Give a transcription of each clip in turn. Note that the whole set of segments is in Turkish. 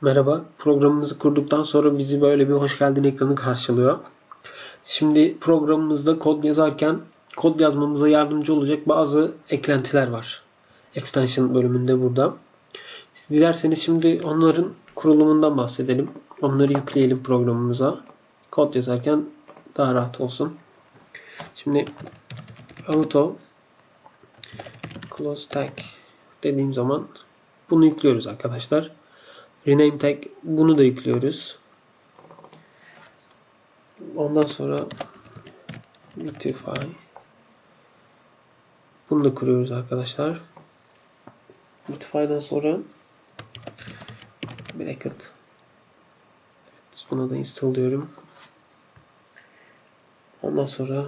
Merhaba. Programımızı kurduktan sonra bizi böyle bir hoş geldin ekranı karşılıyor. Şimdi programımızda kod yazarken kod yazmamıza yardımcı olacak bazı eklentiler var. Extension bölümünde burada. Dilerseniz şimdi onların kurulumundan bahsedelim. Onları yükleyelim programımıza. Kod yazarken daha rahat olsun. Şimdi auto close tag dediğim zaman bunu yüklüyoruz arkadaşlar. Rename tag bunu da yüklüyoruz. Ondan sonra Beautify bunu da kuruyoruz arkadaşlar. Beautify'dan sonra bracket evet, bunu da install diyorum. Ondan sonra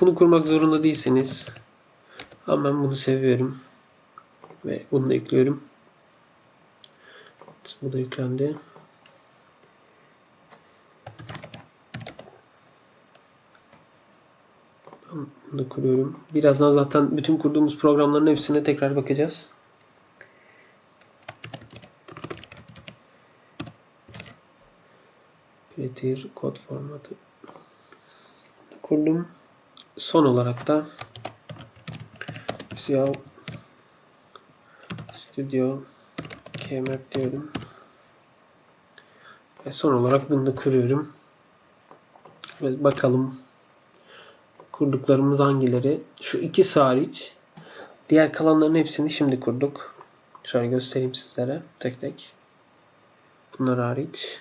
bunu kurmak zorunda değilsiniz. Ama ben bunu seviyorum. Ve bunu da ekliyorum. Bu da yüklendi. Bunu kuruyorum. Birazdan zaten bütün kurduğumuz programların hepsine tekrar bakacağız. Creative kod formatı kurdum. Son olarak da Visual Studio Kmap diyorum. Ve son olarak bunu da kuruyorum. Ve bakalım kurduklarımız hangileri. Şu ikisi hariç. Diğer kalanların hepsini şimdi kurduk. Şöyle göstereyim sizlere tek tek. Bunlar hariç.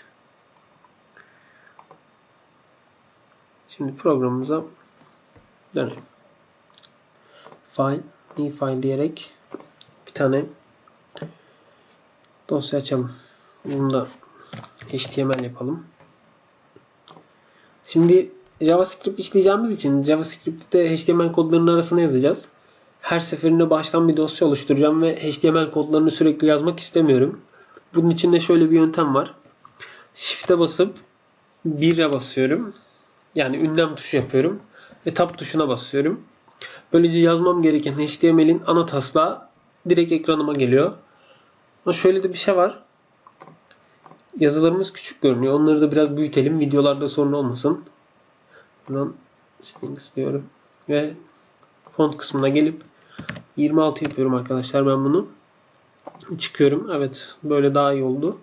Şimdi programımıza dönelim. File, new file diyerek bir tane dosya açalım. Bunu da HTML yapalım. Şimdi JavaScript işleyeceğimiz için JavaScript'te HTML kodlarının arasına yazacağız. Her seferinde baştan bir dosya oluşturacağım ve HTML kodlarını sürekli yazmak istemiyorum. Bunun için de şöyle bir yöntem var. Shift'e basıp 1'e basıyorum. Yani ünlem tuşu yapıyorum. Ve tab tuşuna basıyorum. Böylece yazmam gereken HTML'in ana taslağı direkt ekranıma geliyor. Ama şöyle de bir şey var. Yazılarımız küçük görünüyor. Onları da biraz büyütelim. Videolarda sorun olmasın. Buradan Stings diyorum. Ve font kısmına gelip 26 yapıyorum arkadaşlar ben bunu. Çıkıyorum. Evet böyle daha iyi oldu.